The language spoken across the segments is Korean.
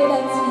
빛을 깨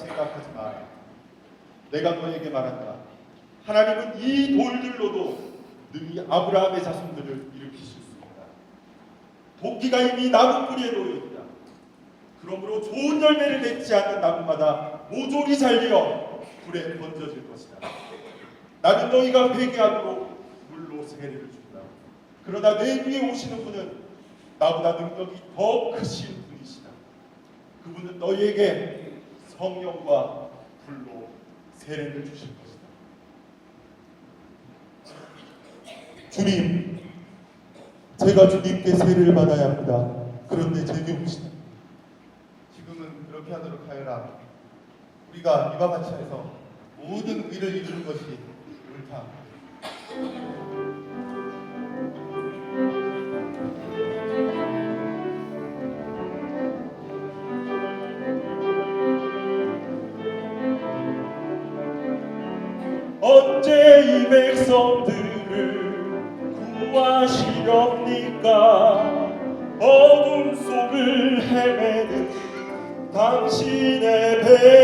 생각하지 마라 내가 너에게 말한다 하나님은 이 돌들로도 능히 아브라함의 자손들을 일으키실 수 있다 도끼가 이미 나무 뿌리에 놓여 있다 그러므로 좋은 열매를 맺지 않는 나무마다 모조리 잘리어 불에 던져질 것이다. 나는 너희가 회개하도록 물로 세례를 준다. 그러나 내 뒤에 오시는 분은 나보다 능력이 더 크신 분이시다. 그분은 너희에게 성령과 불로 세례를 주실 것이다. 주님, 제가 주님께 세례를 받아야 합니다. 그런데 제게 오시다. 지금은 그렇게 하도록 하여라. 우리가 이와 같이 해서 모든 의를 이루는 것이 옳다. 백성들을 구하시렵니까? 어둠 속을 헤매는 당신의 백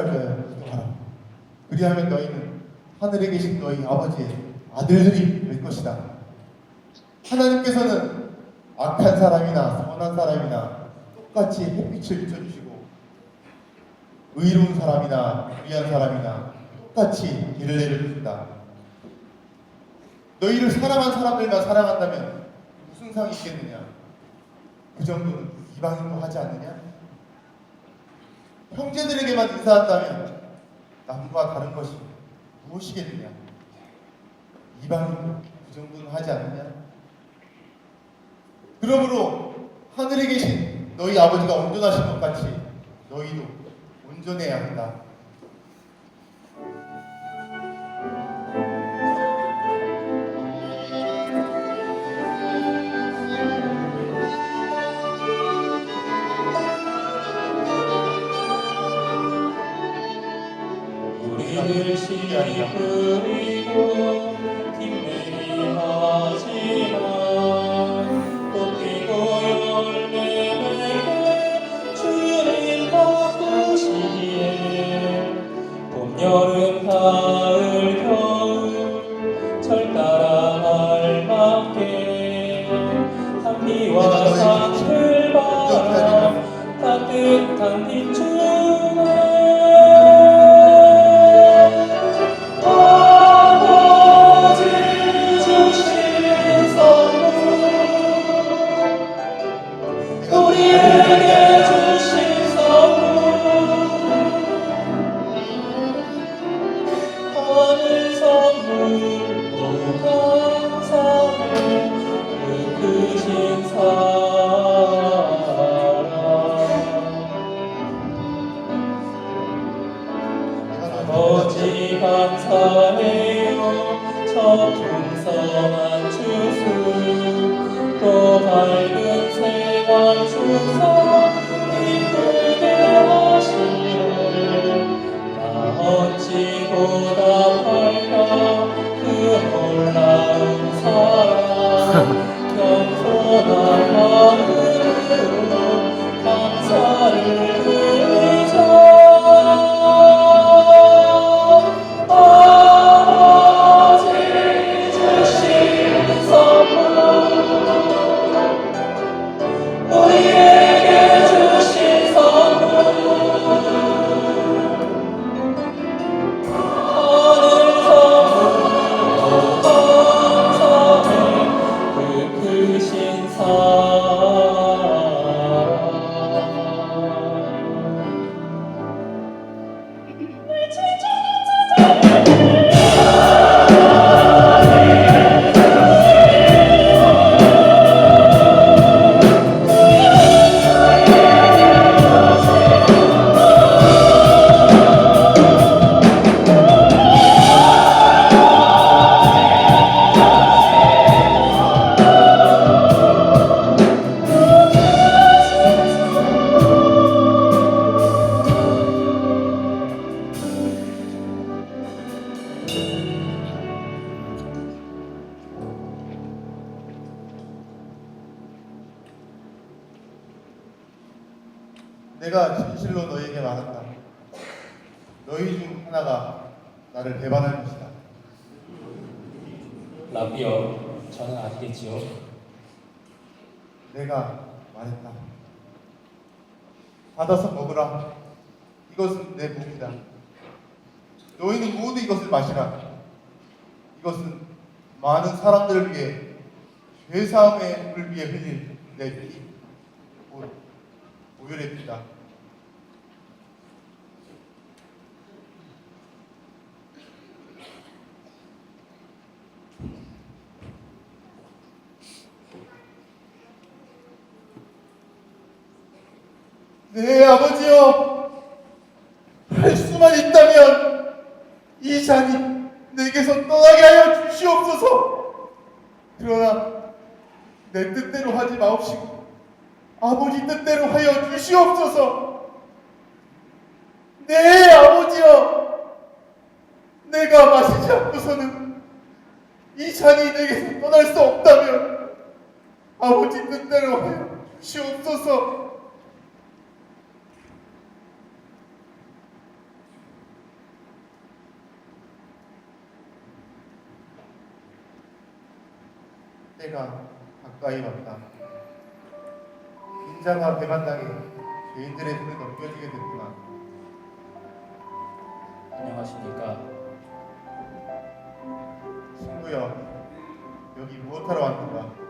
위하여 기도하라. 그리하면 너희는 하늘에 계신 너희 아버지의 아들들이 될 것이다. 하나님께서는 악한 사람이나 선한 사람이나 똑같이 햇빛을 비춰주시고 의로운 사람이나 불의한 사람이나 똑같이 길을 내려주신다. 너희를 사랑한 사람들만 사랑한다면 무슨 상이 있겠느냐? 그 정도는 이방인도 하지 않느냐? 형제들에게만 인사한다면 남과 다른 것이 무엇이겠느냐? 이방인도 그 정도는 하지 않느냐? 그러므로 하늘에 계신 너희 아버지가 온전하신 것 같이 너희도 온전해야 한다. 우리를 시끄리고 힘내게 하지만 꽃피고 열 Thank you. 먹으라. 이것은 내 몸이다. 너희는 모두 이것을 마시라. 이것은 많은 사람들을 위해 죄사함의 을 위해 흘릴 내 피, 곧 오열의 피다. 네, 아버지요. 할 수만 있다면 이 잔이 내게서 떠나게 하여 주시옵소서. 그러나 내 뜻대로 하지 마옵시고 아버지 뜻대로 하여 주시옵소서. 네, 아버지요. 내가 마시지 않고서는 이 잔이 내게서 떠날 수 없다면 아버지 뜻대로 하여 주시옵소서. 때가 가까이 왔다. 인자가 배반 당해 죄인들의 손에 넘겨지게 됐구나. 안녕하십니까? 친구여, 여기 무엇하러 왔는가?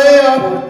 나의